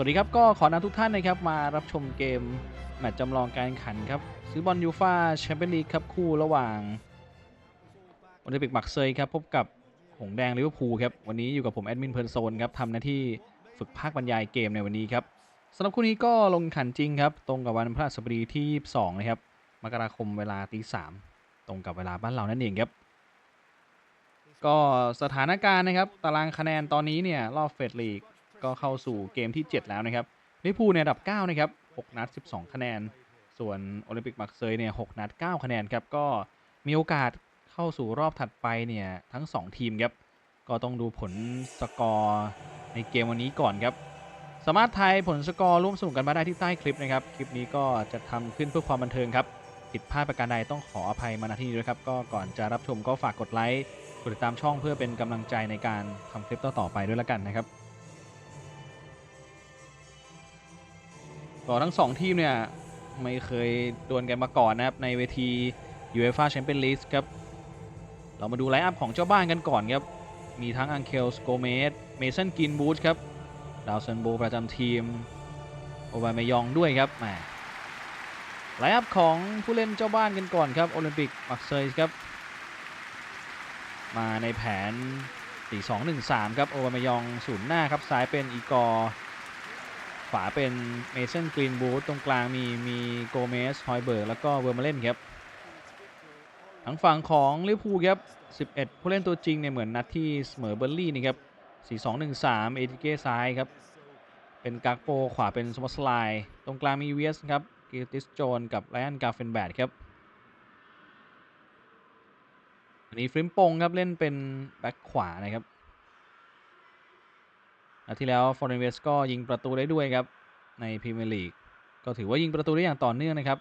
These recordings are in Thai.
วัสดีครับก็ขอนำทุกท่านนะครับมารับชมเกม แมตช์จำลองการแข่งขันครับซื้อบอลยูฟาแชมเปี้ยนลีกครับคู่ระหว่างโอลิมปิกมักเซยครับพบกับหงแดงลิเวอร์พูลครับวันนี้อยู่กับผมแอดมินเพลินโซนครับทำหน้าที่ฝึกภาคบรรยายเกมในวันนี้ครับสำหรับคู่นี้ก็ลงขันจริงครับตรงกับวันพฤหัสบดีที่ 22 นะครับมกราคมเวลาตีสามตรงกับเวลาบ้านเรานั่นเองครับก็สถานการณ์นะครับตารางคะแนนตอนนี้เนี่ยรอบเฟดลีก ก็เข้าสู่เกมที่ 7 แล้วนะครับลิเวอร์พูลในอันดับ 9 นะครับ 6 นัด 12 คะแนน ส่วนโอลิมปิกมักเซยเนี่ย 6 นัด 9 คะแนนครับ ก็มีโอกาสเข้าสู่รอบถัดไปเนี่ย ทั้ง 2 ทีมครับ ก็ต้องดูผลสกอร์ในเกมวันนี้ก่อนครับ สามารถทายผลสกอร์ร่วมสนุกกันมาได้ที่ใต้คลิปนะครับ คลิปนี้ก็จะทำขึ้นเพื่อความบันเทิงครับ ผิดพลาดประการใดต้องขออภัยมาณที่นี้ด้วยครับ ก็ก่อนจะรับชมก็ฝากกดไลค์ กดติดตามช่องเพื่อเป็นกำลังใจในการทำคลิปต่อๆไปด้วยละกันนะครับ ก็ทั้งสองทีมเนี่ย ไม่เคยดวลกันมาก่อนนะครับ ในเวที UEFA Champions League ครับ เรามาดูไลน์อัพของเจ้าบ้านกันก่อนครับ มีทั้งอังเคลสโกเมสเมสันกินบูธครับ ดาวเซนโบประจำทีม โอบามายองด้วยครับแหมไลน์อัพของผู้เล่นเจ้าบ้านกันก่อนครับ โอลิมปิกมักเซย์ครับ มาในแผน 4-2-1-3 ครับ โอบามายองศูนย์หน้าครับ ซ้ายเป็นอีกอร์ ขวาเป็นเมสันกรีนบูธตรงกลางมีมีโกเมสฮอยเบิร์กแล้วก็เวอร์มาเล่นครับทางฝั่งของลิเวอร์พูลครับ11 ผู้เล่นตัวจริงเนี่ยเหมือนนัดที่เสมอเบอร์ลี่นี่ครับ4-2-1-3 เอติเก้ซ้ายครับ เป็นกากโปขวาเป็นสมอสไลตรงกลางมีเวียสครับกิติสโจนกับไลอันกาเฟนแบดครับอันนี้ฟริมปงครับเล่นเป็นแบ็คขวานะครับ นัดที่แล้วฟอร์เรนเวสก็ยิงประตูได้ด้วยครับ ในพรีเมียร์ลีกก็ถือว่ายิงประตูได้อย่างต่อเนื่องนะครับ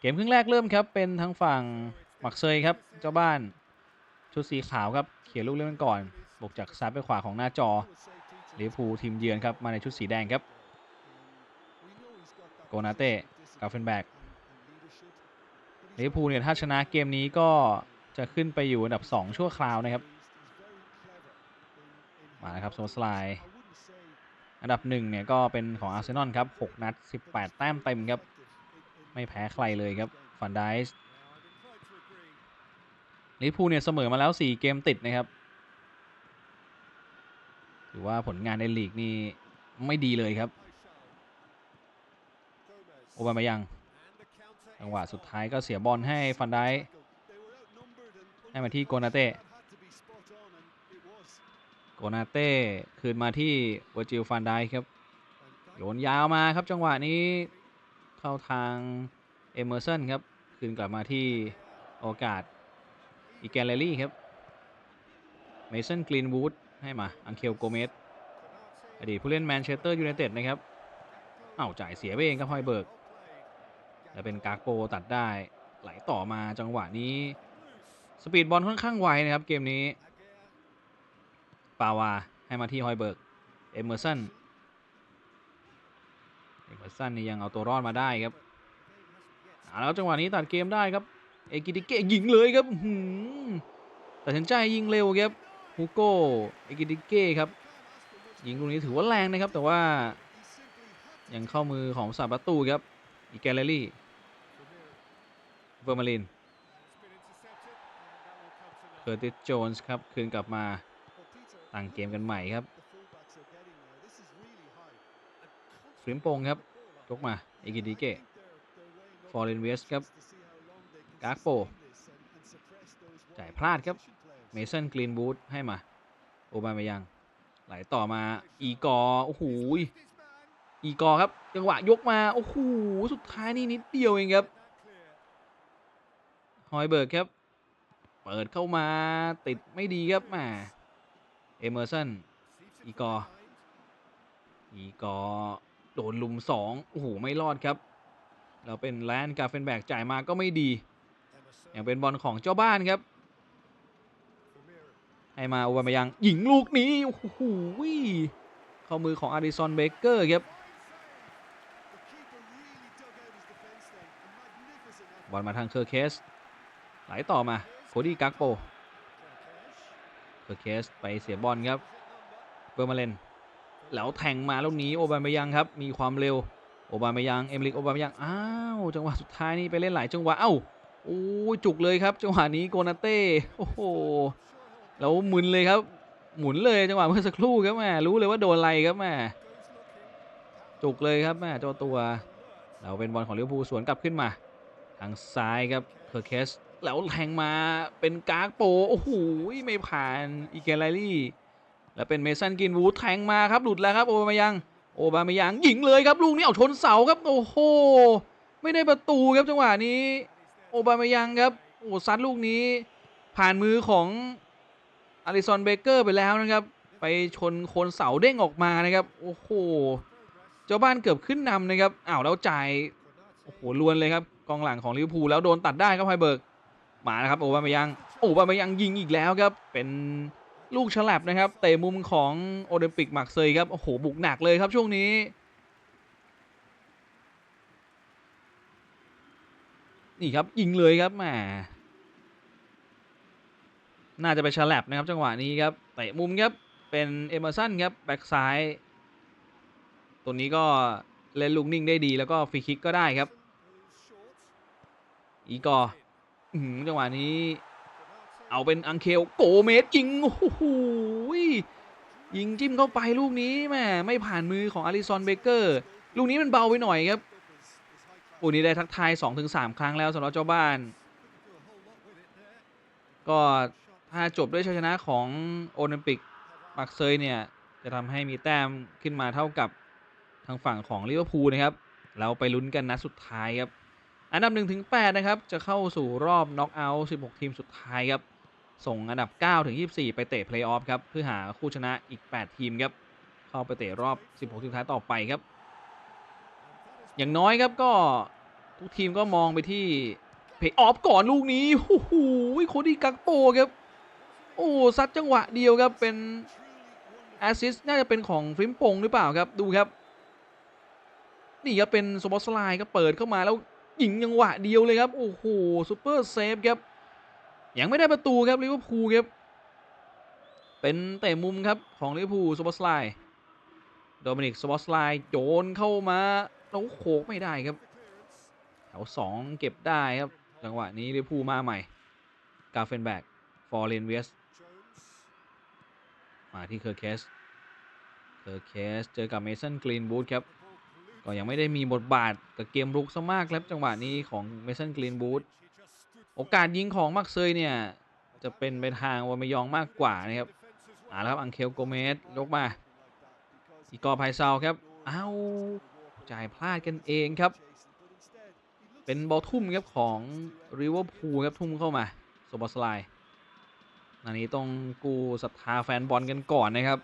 เกมครึ่งแรกเริ่มครับ เป็นทางฝั่งหมักเซยครับ เจ้าบ้านชุดสีขาวครับเขียนลูกเล่นก่อนบกจากซ้ายไปขวาของหน้าจอลิเวอร์พูลทีมเยือนครับ มาในชุดสีแดงครับ โกนาเต้กาเฟนแบกลิเวอร์พูลเนี่ยถ้าชนะเกมนี้ก็จะขึ้นไปอยู่อันดับ 2 ชั่วคราวนะครับ มาแล้วครับโซสไลน์ อันดับหนึ่งเนี่ยก็เป็นของอาร์เซนอลครับ 6 นัด 18 แต้มเต็มครับ ไม่แพ้ใครเลยครับฟันไดส์ลิพูเนี่ยเสมอมาแล้ว 4 เกมติดนะครับถือว่าผลงานในลีกนี่ไม่ดีเลยครับ โอบามายังจังหวะสุดท้ายก็เสียบอลให้ฟันไดส์ให้มาที่โกนาเต้ โกนาเต้คืนมาที่เวอร์จิลฟันไดครับ โยนยาวมาครับจังหวะนี้เข้าทางเอเมอร์สันครับ คืนกลับมาที่โอกาสอีแกนเลลี่ครับเมสันกรีนวูดให้มา อังเคลโกเมสอดีตผู้เล่นแมนเชสเตอร์ยูไนเต็ดนะครับ เอ้าจ่ายเสียไปเองครับฮอยเบิร์ก และเป็นกากโปตัดได้ไหลต่อมาจังหวะนี้ สปีดบอลค่อนข้างไวนะครับเกมนี้ ปาวา ให้มาที่ฮอยเบิร์ก เอเมอร์สัน เอเมอร์สันนี่ยังเอาตัวรอดมาได้ครับเอาแล้วจังหวะนี้ตัดเกมได้ครับ เอกิติเกะยิงเลยครับอื้อหือตัดสินใจยิงเร็วครับฮูโก้เอกิติเกะครับ ยิงลูกนี้ถือว่าแรงนะครับ แต่ว่ายังเข้ามือของสาประตูครับ อีแกลเลรี่ เวอร์มาลิน เคอร์ติสโจนส์ครับ คืนกลับมา ตั้งเกมกันใหม่ครับฟริมปงครับยกมาเอกิดิเกะฟอร์เรนเวสครับกากโปจ่ายพลาดครับเมสันกรีนบูธให้มาโอบามายังไหลต่อมาอีกอร์โอ้โหยอีกอร์ครับจังหวะยกมาโอ้โหสุดท้ายนี่นิดเดียวเองครับฮอยเบิร์กครับ เปิดเข้ามาติดไม่ดีครับแหมา เอเมอร์สันอีกออีกอโดนลุมสองโอ้โห ไม่รอดครับเราเป็นแลนด์กาเฟนแบกจ่ายมาก็ไม่ดี อย่างเป็นบอลของเจ้าบ้านครับ ให้มาโอบามายัง หญิงลูกนี้ โอ้โหเข้ามือของอาริซอนเบเกอร์ครับบอลมาทางเคอร์เคส ไหลต่อมา โคดี้กักโป เคอร์เคสไปเสียบอลครับเบอร์มาเลนแล้วแทงมาลูกนี้โอบาเมยังครับ มีความเร็วโอบาเมยังเอมริกโอบาเมยังอ้าวจังหวะสุดท้ายนี่ไปเล่นหลายจังหวะเอ้าโอ้จุกเลยครับจังหวะนี้โกนาเต้โอ้โหแล้วหมุนเลยครับ หมุนเลยจังหวะเมื่อสักครู่ครับแม่รู้เลยว่าโดนอะไรครับแม่จุกเลยครับแม่เจ้าตัวเราเป็นบอลของลิเวอร์พูลสวนกลับขึ้นมา ทางซ้ายครับเคอร์เคส แล้วแทงมาเป็นการ์กโป โอ้โหไม่ผ่านอีเกลลี่ แล้วเป็นเมสันกินวูดแทงมาครับหลุดแล้วครับโอบามายัง โอบามายังยิงเลยครับลูกนี้เอาชนเสาครับโอ้โหไม่ได้ประตูครับจังหวะนี้ โอบามายังครับโอ้ซัดลูกนี้ ผ่านมือของอลิซอนเบเกอร์ไปแล้วนะครับ ไปชนโคนเสาเด้งออกมานะครับ โอ้โหเจ้าบ้านเกือบขึ้นนำนะครับอ้าวแล้วจ่ายโอ้โหลวนเลยครับกองหลังของลิเวอร์พูลแล้วโดนตัดได้ครับไฮเบิร์ก มานะครับโอบามายังโอบามายังยิงอีกแล้วครับเป็นลูกฉลับนะครับเตะมุมของโอลิมปิกมาร์เซยครับโอ้โหบุกหนักเลยครับช่วงนี้นี่ครับยิงเลยครับแหมน่าจะไปฉลับนะครับจังหวะนี้ครับเตะมุมครับเป็นเอเมอร์สันครับแบ็กซ้ายตัวนี้ก็เล่นลูกนิ่งได้ดีแล้วก็ฟรีคิกก็ได้ครับอีกอร์อื้อหือ จังหวะนี้ เอาเป็นอังเคลโกเมสยิงโอ้โหยิงจิ้มเข้าไปลูกนี้แม่ไม่ผ่านมือของอาริซอนเบเกอร์ ลูกนี้มันเบาไปหน่อยครับปูนี้ได้ทักทาย 2-3 ครั้งแล้วสำหรับเจ้าบ้าน ก็ถ้าจบด้วยชัยชนะของโอลิมปิกมาร์เซยเนี่ย จะทำให้มีแต้มขึ้นมาเท่ากับทางฝั่งของลิเวอร์พูลนะครับ เราไปลุ้นกันนัดสุดท้ายครับ อันดับ1ถึง8นะครับ จะเข้าสู่รอบน็อกเอาท์16 ทีมสุดท้ายครับ ส่งอันดับ9ถึง24 ไปเตะเพลย์ออฟครับ เพื่อหาคู่ชนะอีก 8 ทีมครับ เข้าไปเตะรอบ 16 ทีมสุดท้ายต่อไปครับ อย่างน้อยครับก็ทุกทีมก็มองไปที่เพย์ออฟก่อนลูกนี้โอ้โหโคดี้กักโปครับ โอ้ซัดจังหวะเดียวครับ เป็นแอสซิสน่าจะเป็นของฟริมปงหรือเปล่าครับ ดูครับ นี่ครับเป็นสปอตสไลด์ก็เปิดเข้ามาแล้ว ยิงจังหวะเดียวเลยครับ โอ้โหซูเปอร์เซฟครับ ยังไม่ได้ประตูครับลิเวอร์พูลครับ เป็นเตะมุมครับของลิเวอร์พูลสปอสไลด์โดมินิกสปอสไลด์โยนเข้ามาแล้วโขกไม่ได้ครับ แถว2เก็บได้ครับ จังหวะนี้ลิเวอร์พูลมาใหม่ กาเฟนแบกฟอร์เรนเวสมาที่เคอร์เคสเคอร์เคสเจอกับเมสันกรีนบูธครับ ก็ยังไม่ได้มีบทบาทกับเกมรุกซะมากครับจังหวะนี้ของเมสันกรีนบูธโอกาสยิงของมักเซยเนี่ย จะเป็นไปทางวามยองมากกว่านะครับอ่าแล้วครับอังเคลโกเมสยกมาอีกอไพเซาครับอ้าวจ่ายพลาดกันเองครับ เป็นบอลทุ่มครับของริเวอร์พูลครับทุ่มเข้ามาโซบอสไลน์อันนี้ต้องกูศรัทธาแฟนบอลกันก่อนนะครับ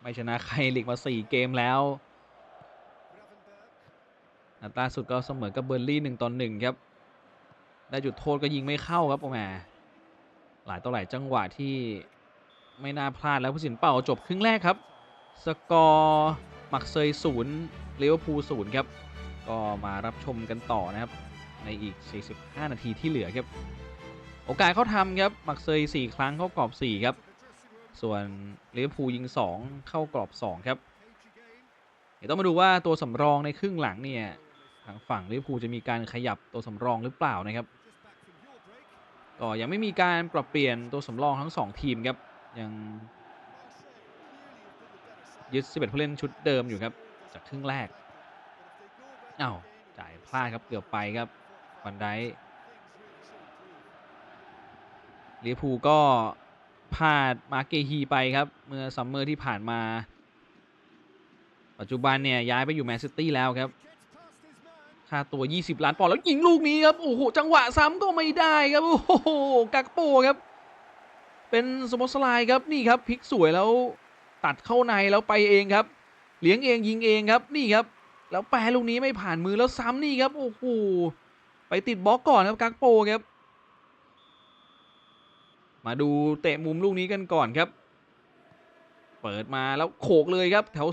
ไม่ชนะใครลีกมา 4 เกมแล้ว นัดล่าสุดก็เสมอกับเบอร์ลี่1ต่อ1ครับ ได้จุดโทษก็ยิงไม่เข้าครับโอแมหลายต่อหลายจังหวะที่ไม่น่าพลาดแล้วผู้สินเป่าจบครึ่งแรกครับ สกอร์มักเซยศูนย์ลิเวอร์พูลศูนย์ครับ ก็มารับชมกันต่อนะครับ ในอีก 45 นาทีที่เหลือครับ โอกาสเขาทำครับ มักเซย 4 ครั้งเข้ากรอบ 4 ครับ ส่วนลิเวอร์พูลยิง 2 เข้ากรอบ 2 ครับ เดี๋ยวต้องมาดูว่าตัวสำรองในครึ่งหลังเนี่ย ทางฝั่งลิเวอร์พูลจะมีการขยับตัวสำรองหรือเปล่านะครับ ก็ยังไม่มีการปรับเปลี่ยนตัวสำรองทั้ง 2 ทีมครับ ยังยึด 11 ผู้เล่นชุดเดิมอยู่ครับ จากครึ่งแรกอ้าวจ่ายพลาดครับเกือบไปครับวันไดลิเวอร์พูลก็พลาดมาเกฮีไปครับ เมื่อซัมเมอร์ที่ผ่านมา ปัจจุบันเนี่ยย้ายไปอยู่แมนซิตี้แล้วครับ ค่าตัว 20 ล้านปอนด์แล้วยิงลูกนี้ครับ โอ้โห จังหวะซ้ำก็ไม่ได้ครับ โอ้โห กักโปครับ เป็นสมอสไลด์ครับ นี่ครับพลิกสวยแล้วตัดเข้าในแล้วไปเองครับ เลี้ยงเองยิงเองครับ นี่ครับ แล้วแปรลูกนี้ไม่ผ่านมือแล้วซ้ำนี่ครับ โอ้โห ไปติดบล็อกก่อนครับกักโปครับ มาดูเตะมุมลูกนี้กันก่อนครับ เปิดมาแล้วโขกเลยครับ แถว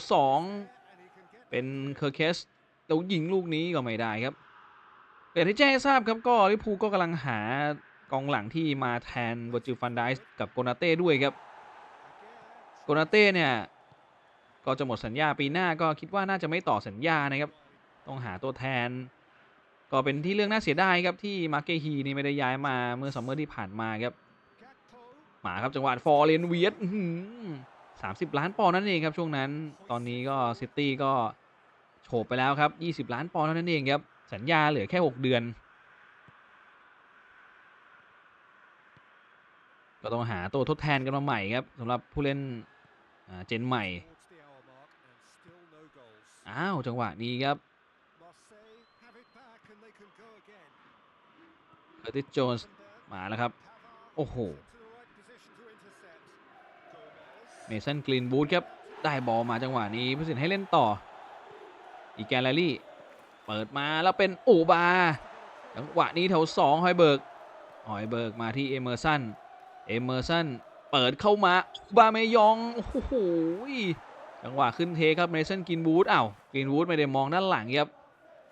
2 เป็นเคอร์เคส แล้วยิงลูกนี้ก็ไม่ได้ครับแต่ที่แจ้งให้ทราบครับก็ลิพูก็กำลังหากองหลังที่มาแทนวอร์จิฟันไดส์กับโกนาเต้ด้วยครับโกนาเต้เนี่ยก็จะหมดสัญญาปีหน้าก็คิดว่าน่าจะไม่ต่อสัญญานะครับ ต้องหาตัวแทน ก็เป็นที่เรื่องน่าเสียดายครับที่มาเกฮีนี่ไม่ได้ย้ายมาเมื่อซัมเมอร์ที่ผ่านมาครับมาครับจังหวะฟอร์เรนเวียดสามสิบล้านปอนด์นั่นเองครับช่วงนั้น ตอนนี้ก็ซิตี้ก็ โฉบไปแล้วครับ 20 ล้านปอนด์เท่านั้นเองครับ สัญญาเหลือแค่ 6 เดือน ก็ต้องหาตัวทดแทนกันมาใหม่ครับสำหรับผู้เล่นเจนใหม่ อ้าว จังหวะนี้ครับเคอร์ติสโจนส์มาแล้วครับ โอ้โหเมสันกรีนบูธครับ ได้บอลมาจังหวะนี้ผู้สินให้เล่นต่อ อีแกนแลลี่เปิดมาแล้วเป็นโอบาจังหวะนี้แถว2ฮอยเบิร์กฮอยเบิร์กมาที่เอเมอร์สันเอเมอร์สันเปิดเข้ามาอูบาเมยองโอ้โหจังหวะขึ้นเทครับเมสันกินบูธอ้าวกินบูธไม่ได้มองด้านหลังครับ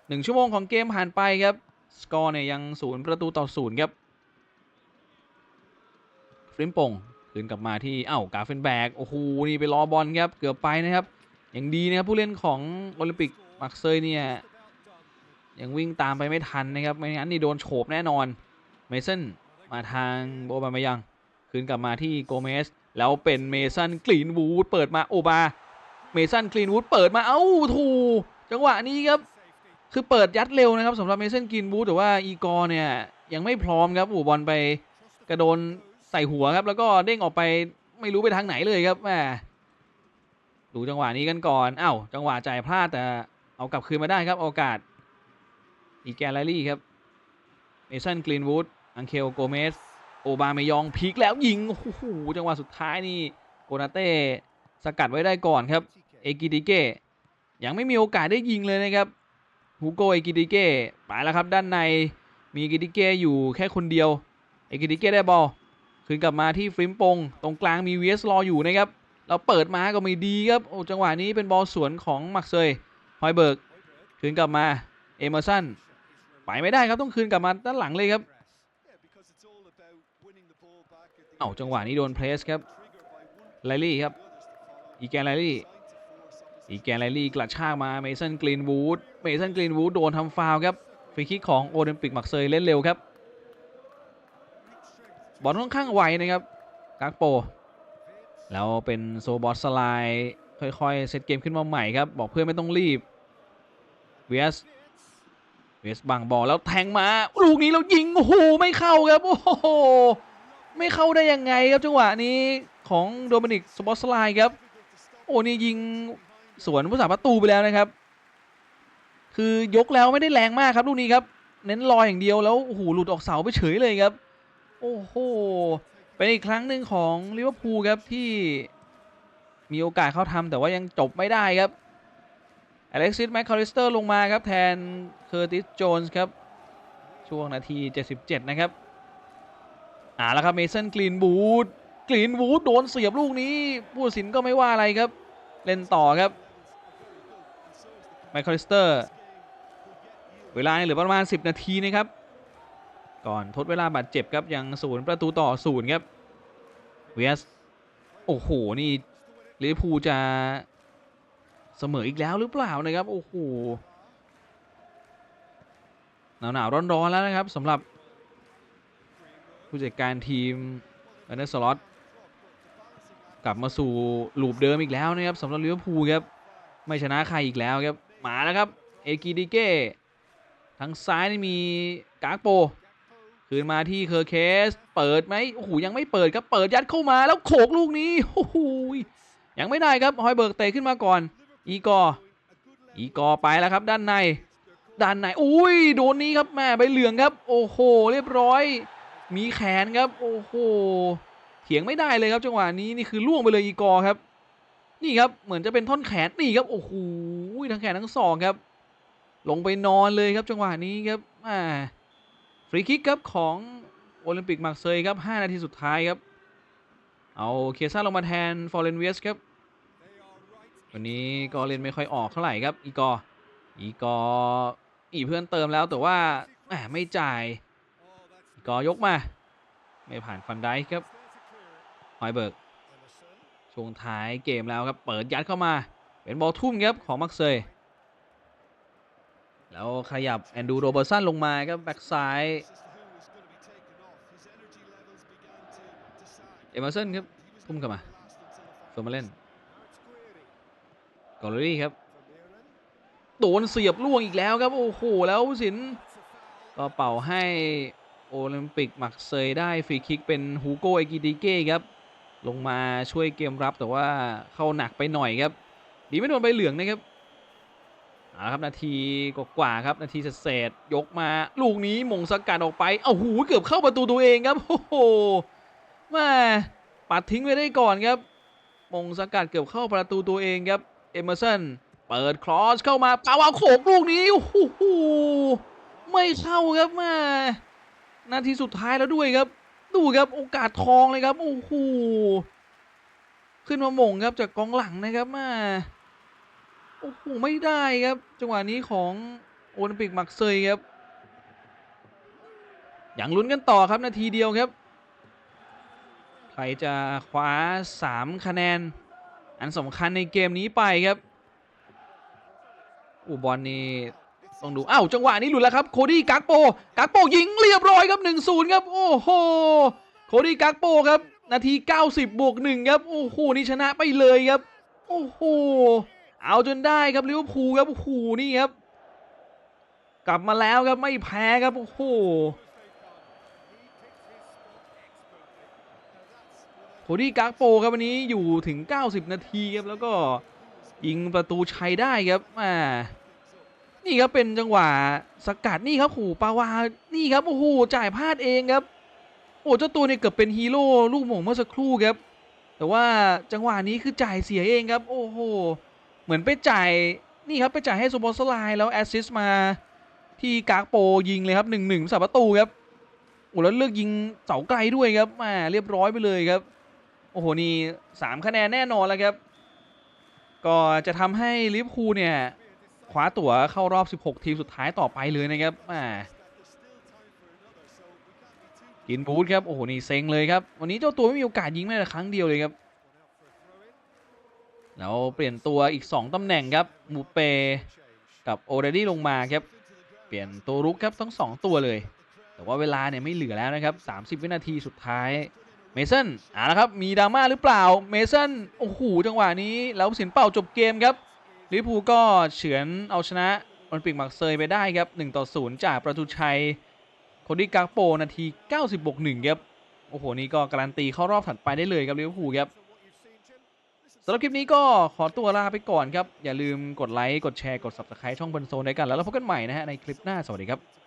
หนึ่งชั่วโมงของเกมผ่านไปครับสกอร์เนี่ยยังศูนย์ประตูต่อศูนย์ครับฟริมปงคืนกลับมาที่เอ้ากาเฟนแบกโอ้โหนี่ไปรอบอลครับเกือบไปนะครับอยังดีนะครับผู้เล่นของโอลิมปิก มักเซยเนี่ยยังวิ่งตามไปไม่ทันนะครับ ไม่งั้นนี่โดนโฉบแน่นอน เมสันมาทางโบบามายัง คืนกลับมาที่โกเมส แล้วเป็นเมสันกรีนวูดเปิดมาโอบา เมสันกรีนวูดเปิดมาเอ้าถูจังหวะนี้ครับ คือเปิดยัดเร็วนะครับสำหรับเมสันกรีนวูดแต่ว่าอีกอร์เนี่ยยังไม่พร้อมครับโอ้บอลไปกระโดนใส่หัวครับ แล้วก็เด้งออกไปไม่รู้ไปทางไหนเลยครับแหมดูจังหวะนี้กันก่อนเอ้าจังหวะจ่ายพลาดแต่ เอากลับคืนมาได้ครับโอกาส อีแกนแลลี่ครับเมสันกรีนวูดอังเคลโกเมสโอบาเมยองพลิกแล้วยิงโอ้โหจังหวะสุดท้ายนี่โกนาเต้สกัดไว้ได้ก่อนครับเอกิติเก้ยังไม่มีโอกาสได้ยิงเลยนะครับฮูโกเอกิติเก้ไปแล้วครับด้านในมีกิติเก้อยู่แค่คนเดียวเอกิติเก้ได้บอลคืนกลับมาที่ฟริมปง ตรงกลางมีเวสรออยู่นะครับเราเปิดมาก็ไม่ดีครับโอ้จังหวะนี้เป็นบอลสวนของมักเซย ฮอยเบิร์กคืนกลับมา เอเมอร์สันไปไม่ได้ครับต้องคืนกลับมาด้านหลังเลยครับเอ้าจังหวะนี้โดนเพรสครับไลลี่ครับอีแกนไลลี่อีแกนไลลี่กระชากมาเมสันกรีนวูดเมสันกรีนวูดโดนทำฟาวครับฟรีคิกของโอลิมปิกมักเซยเล่นเร็วครับบอลค่อนข้างไวนะครับกักโป แล้วเป็นโซบอสสไลด์ค่อยๆ เซตเกมขึ้นมาใหม่ครับ บอกเพื่อนไม่ต้องรีบ เวสเวสบังบอลแล้วแทงมา ลูกนี้แล้วยิงโอ้โหไม่เข้าครับ โอ้โห ไม่เข้าได้ยังไงครับจังหวะนี้ของโดมินิกสปอตสไลด์ครับ โอ้นี่ยิงสวนผู้สาประตูไปแล้วนะครับ คือยกแล้วไม่ได้แรงมากครับลูกนี้ครับ เน้นลอยอย่างเดียวแล้วโอ้โหหลุดออกเสาไปเฉยเลยครับ โอ้โห เป็นอีกครั้งหนึ่งของลิเวอร์พูลครับที่มีโอกาสเข้าทำแต่ว่ายังจบไม่ได้ครับ อเล็กซิสแมคคาริสเตอร์ลงมาครับแทนเคอร์ติสโจนส์ครับ ช่วงนาที 77 นะครับอ่าแล้วครับเมสันกรีนบูดกรีนบูดโดนเสียบลูกนี้ผู้สินก็ไม่ว่าอะไรครับ เล่นต่อครับแมคคาริสเตอร์เวลาเหลือประมาณ 10 นาทีนะครับ ก่อนทดเวลาบาดเจ็บครับยังศูนย์ประตูต่อศูนย์ครับเวสโอ้โห นี่ลิเวอร์พูลจะ เสมออีกแล้วหรือเปล่านะครับโอ้โหหนาวหนาวร้อนร้อนๆแล้วนะครับสำหรับ ผู้จัดการทีมเอเนสล็อตกลับมาสู่ลูปเดิมอีกแล้วนะครับสำหรับลิเวอร์พูลครับไม่ชนะใครอีกแล้วครับมาแล้วครับเอกิดิเก้ทางซ้ายนี่มีกากโปคืนมาที่เคอร์เคส เปิดไหมโอ้โหยังไม่เปิดครับเปิดยัดเข้ามาแล้วโขกลูกนี้โอ้โหยังไม่ได้ครับฮอยเบิร์กเตะขึ้นมาก่อน อีกออีกอไปแล้วครับ ด้านใน ด้านในอุ้ยโดนนี้ครับแม่ใบเหลืองครับ โอ้โห เรียบร้อย มีแขนครับ โอ้โหเถียงไม่ได้เลยครับจังหวะนี้นี่คือล่วงไปเลยอีกอครับ นี่ครับเหมือนจะเป็นท่อนแขนนี่ครับโอ้โหทั้งแขนทั้งศอกครับ ลงไปนอนเลยครับจังหวะนี้ครับอ่าฟรีคิกครับของโอลิมปิกมาร์เซยครับ 5 นาทีสุดท้ายครับ เอาเคซ่าลงมาแทนฟอร์เรนเวสครับ วันนี้ก็เล่นไม่ค่อยออกเท่าไหร่ครับอีกออีกออีเพื่อนเติมแล้วแต่ว่าแหมไม่จ่ายอีกอยกมา ไม่ผ่านฟันไดค์ครับฮอยเบิร์กช่วงท้ายเกมแล้วครับเปิดยัดเข้ามา เป็นบอลทุ่มครับของมักเซยแล้วขยับแอนดูโรเบอร์สันลงมาครับแบ็กซ้ายเอเมอร์สันครับทุ่มเข้ามาเฟอร์มาเล่น กอลลอรี่ครับโดนเสียบล่วงอีกแล้วครับโอ้โหแล้วผู้สินก็เป่าให้โอลิมปิกมักเซยได้ฟรีคิกเป็นฮูโกเอกิดิเก้ครับลงมาช่วยเกมรับแต่ว่าเข้าหนักไปหน่อยครับ ดีไม่โดนใบเหลืองนะครับเอาครับนาทีกว่าครับนาทีเศษยกมาลูกนี้มงสกกัดออกไปเอ้าหูเกือบเข้าประตูตัวเองครับโอ้โหแม่ปัดทิ้งไว้ได้ก่อนครับ มงสกัดเกือบเข้าประตูตัวเองครับ เอเมอร์สันเปิดครอสเข้ามาปาวาโขกลูกนี้โอ้โหไม่เข้าครับแม่นาทีสุดท้ายแล้วด้วยครับ ดูครับโอกาสทองเลยครับโอ้โหขึ้นมาหม่งครับจากกองหลังนะครับแม่โอ้โหไม่ได้ครับ จังหวะนี้ของโอลิมปิกมักเซยครับอย่างลุ้นกันต่อครับนาทีเดียวครับ ใครจะคว้า 3 คะแนน อันสำคัญในเกมนี้ไปครับอูบอลนี่ต้องดูอ้าวจังหวะนี้หลุดแล้วครับโคดี้กักโปกักโปยิงเรียบร้อยครับ 1-0 ครับโอ้โหโคดี้กักโปครับ นาที 90 บวก 1 ครับ โอ้โหนี่ชนะไปเลยครับ โอ้โหเอาจนได้ครับลิเวอร์พูลครับโอ้โหนี่ครับ กลับมาแล้วครับไม่แพ้ครับโอ้โห โค ดี้กักโปครับวันนี้อยู่ถึง 90 นาทีครับแล้วก็ยิงประตูชัยได้ครับอ่านี่ครับเป็นจังหวะสกัดนี่ครับขู่ปาวา นี่ครับโอ้โหจ่ายพลาดเองครับโอ้เจ้าตัวเนี่ยเกือบเป็นฮีโร่ลูกหม่งเมื่อสักครู่ครับ แต่ว่าจังหวะนี้คือจ่ายเสียเองครับ โอ้โหเหมือนไปจ่ายนี่ครับไปจ่ายให้โซบอสไลน์แล้วแอสซิสต์มาที่กากโปยิงเลยครับหนึ่งหนึ่งสาประตูครับโอ้แล้วเลือกยิงเสาไกลด้วยครับมาเรียบร้อยไปเลยครับ โอ้โหนี่สามคะแนนแน่นอนแล้วครับ ก็จะทำให้ลิเวอร์พูลเนี่ยคว้าตั๋วเข้ารอบ 16 ทีมสุดท้ายต่อไปเลยนะครับแหมากินบูธครับโอ้โหนี่เซ็งเลยครับวันนี้เจ้าตัวไม่มีโอกาสยิงแม้แต่ครั้งเดียวเลยครับแล้วเปลี่ยนตัวอีก 2 ตำแหน่งครับมูเปกับโอเรดี้ลงมาครับเปลี่ยนตัวรุกครับทั้ง 2 ตัวเลย แต่ว่าเวลาเนี่ยไม่เหลือแล้วนะครับ 30 วินาทีสุดท้าย เมสันอ่าแล้วครับ มีดราม่าหรือเปล่า เมสันโอ้โหจังหวะนี้แล้วสินเป่าจบเกมครับลิเวอร์พูลก็เฉือนเอาชนะโอลิมปิกมักเซยไปได้ครับ1ต่อ0จากประตูชัยโคดี้กากโปนาที 90บวก1ครับโอ้โห นี่ก็การันตีเข้ารอบถัดไปได้เลยครับลิเวอร์พูลครับสำหรับคลิปนี้ก็ขอตัวลาไปก่อนครับ อย่าลืมกดไลค์ กดแชร์ กด subscribe ช่องบนโซนด้วยกัน แล้วเราพบกันใหม่นะฮะในคลิปหน้า สวัสดีครับ